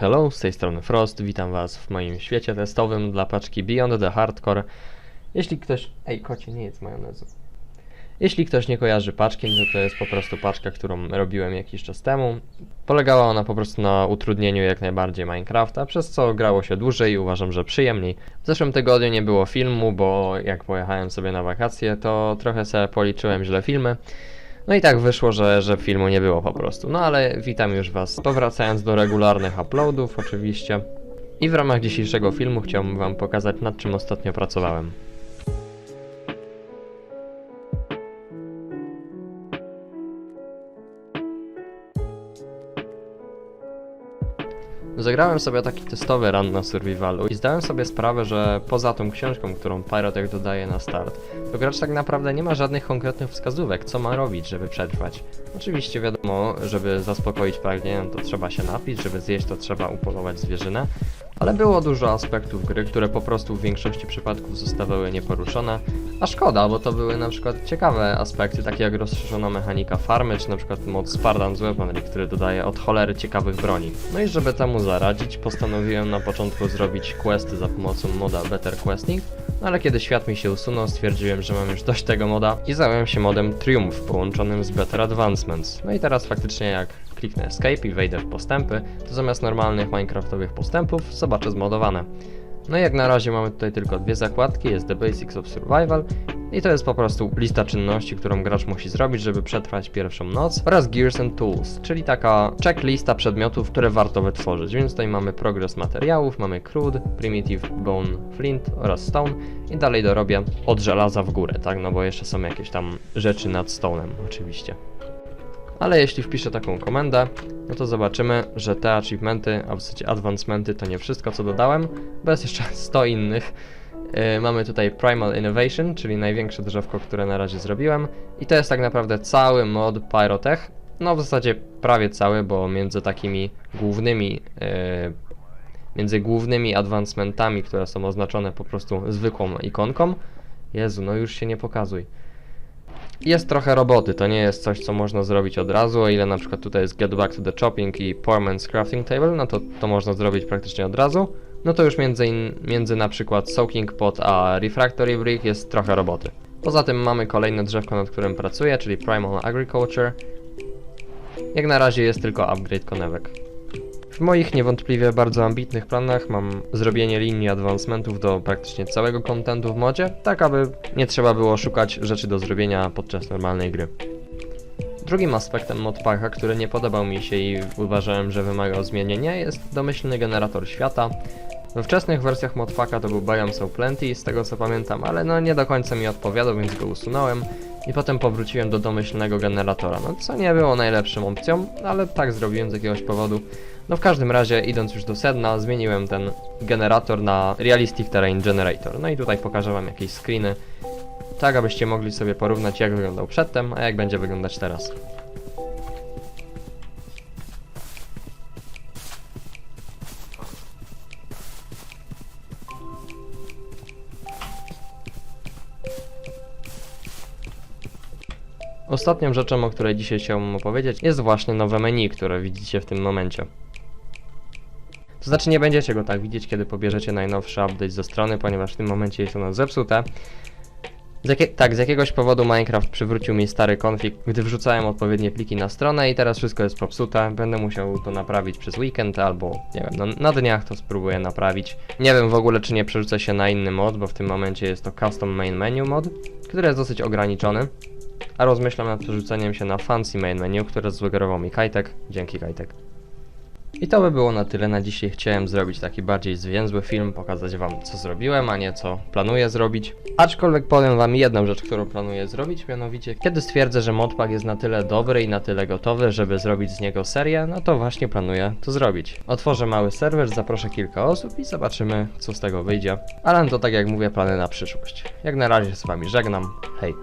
Hello, z tej strony Frost, witam was w moim świecie testowym dla paczki Beyond the Hardcore. Jeśli ktoś... Ej, kocie, nie jedz majonezu. Jeśli ktoś nie kojarzy paczki, to to jest po prostu paczka, którą robiłem jakiś czas temu. Polegała ona po prostu na utrudnieniu jak najbardziej Minecrafta, przez co grało się dłużej i uważam, że przyjemniej. W zeszłym tygodniu nie było filmu, bo jak pojechałem sobie na wakacje, to trochę sobie policzyłem źle filmy. No i tak wyszło, że, że filmu nie było po prostu. No ale witam już Was. Powracając do regularnych uploadów, oczywiście. I w ramach dzisiejszego filmu chciałbym Wam pokazać, nad czym ostatnio pracowałem. Zagrałem sobie taki testowy run na survivalu i zdałem sobie sprawę, że poza tą książką, którą Pyrotech dodaje na start, to gracz tak naprawdę nie ma żadnych konkretnych wskazówek, co ma robić, żeby przetrwać. Oczywiście wiadomo, żeby zaspokoić pragnienie, to trzeba się napić, żeby zjeść, to trzeba upolować zwierzynę, ale było dużo aspektów gry, które po prostu w większości przypadków zostawały nieporuszone, a szkoda, bo to były na przykład ciekawe aspekty, takie jak rozszerzona mechanika farmy, czy na przykład mod Spartan's Weaponry, który dodaje od cholery ciekawych broni. No i żeby temu zaradzić, postanowiłem na początku zrobić questy za pomocą moda Better Questing, no ale kiedy świat mi się usunął, stwierdziłem, że mam już dość tego moda i zająłem się modem Triumph połączonym z Better Advancements. No i teraz faktycznie jak kliknę Escape i wejdę w postępy, to zamiast normalnych minecraftowych postępów zobaczę zmodowane. No i jak na razie mamy tutaj tylko dwie zakładki, jest The Basics of Survival i to jest po prostu lista czynności, którą gracz musi zrobić, żeby przetrwać pierwszą noc oraz Gears and Tools, czyli taka checklista przedmiotów, które warto wytworzyć. Więc tutaj mamy progres materiałów, mamy crude, primitive, bone, flint oraz stone i dalej dorobię od żelaza w górę, tak? No bo jeszcze są jakieś tam rzeczy nad stone'em oczywiście. Ale jeśli wpiszę taką komendę, no to zobaczymy, że te achievementy, a w zasadzie advancementy to nie wszystko co dodałem, bo jest jeszcze 100 innych. Yy, mamy tutaj Primal Innovation, czyli największe drzewko, które na razie zrobiłem i to jest tak naprawdę cały mod Pyrotech. No w zasadzie prawie cały, bo między takimi głównymi yy, między głównymi advancementami, które są oznaczone po prostu zwykłą ikonką. Jezu, no już się nie pokazuj. Jest trochę roboty, to nie jest coś, co można zrobić od razu, o ile na przykład tutaj jest Get Back to the Chopping i Poor Crafting Table, no to to można zrobić praktycznie od razu. No to już między, in, między na przykład Soaking Pot a Refractory Brick jest trochę roboty. Poza tym mamy kolejne drzewko, nad którym pracuję, czyli Primal Agriculture. Jak na razie jest tylko upgrade konewek. W moich niewątpliwie bardzo ambitnych planach mam zrobienie linii advancementów do praktycznie całego kontentu w modzie, tak aby nie trzeba było szukać rzeczy do zrobienia podczas normalnej gry. Drugim aspektem modpacka, który nie podobał mi się i uważałem, że wymagał zmienienia, jest domyślny generator świata. We wczesnych wersjach modpacka to był Biome So Plenty, z tego co pamiętam, ale no nie do końca mi odpowiadał, więc go usunąłem i potem powróciłem do domyślnego generatora, no co nie było najlepszą opcją, ale tak zrobiłem z jakiegoś powodu. No w każdym razie, idąc już do sedna, zmieniłem ten generator na Realistic Terrain Generator. No i tutaj pokażę wam jakieś screeny, tak abyście mogli sobie porównać jak wyglądał przedtem, a jak będzie wyglądać teraz. Ostatnią rzeczą, o której dzisiaj chciałbym opowiedzieć, jest właśnie nowe menu, które widzicie w tym momencie. To znaczy nie będziecie go tak widzieć, kiedy pobierzecie najnowszy update ze strony, ponieważ w tym momencie jest ono zepsute. Z tak, z jakiegoś powodu Minecraft przywrócił mi stary konfig, gdy wrzucałem odpowiednie pliki na stronę i teraz wszystko jest popsute. Będę musiał to naprawić przez weekend albo, nie wiem, no, na dniach to spróbuję naprawić. Nie wiem w ogóle, czy nie przerzucę się na inny mod, bo w tym momencie jest to Custom Main Menu mod, który jest dosyć ograniczony. A rozmyślam nad przerzuceniem się na Fancy Main Menu, które zasugerował mi Kajtek. Dzięki Kajtek. I to by było na tyle na dzisiaj. Chciałem zrobić taki bardziej zwięzły film, pokazać wam co zrobiłem, a nie co planuję zrobić. Aczkolwiek powiem wam jedną rzecz, którą planuję zrobić, mianowicie kiedy stwierdzę, że modpack jest na tyle dobry i na tyle gotowy, żeby zrobić z niego serię, no to właśnie planuję to zrobić. Otworzę mały serwer, zaproszę kilka osób i zobaczymy co z tego wyjdzie. Ale to tak jak mówię, plany na przyszłość. Jak na razie z wami żegnam. Hej.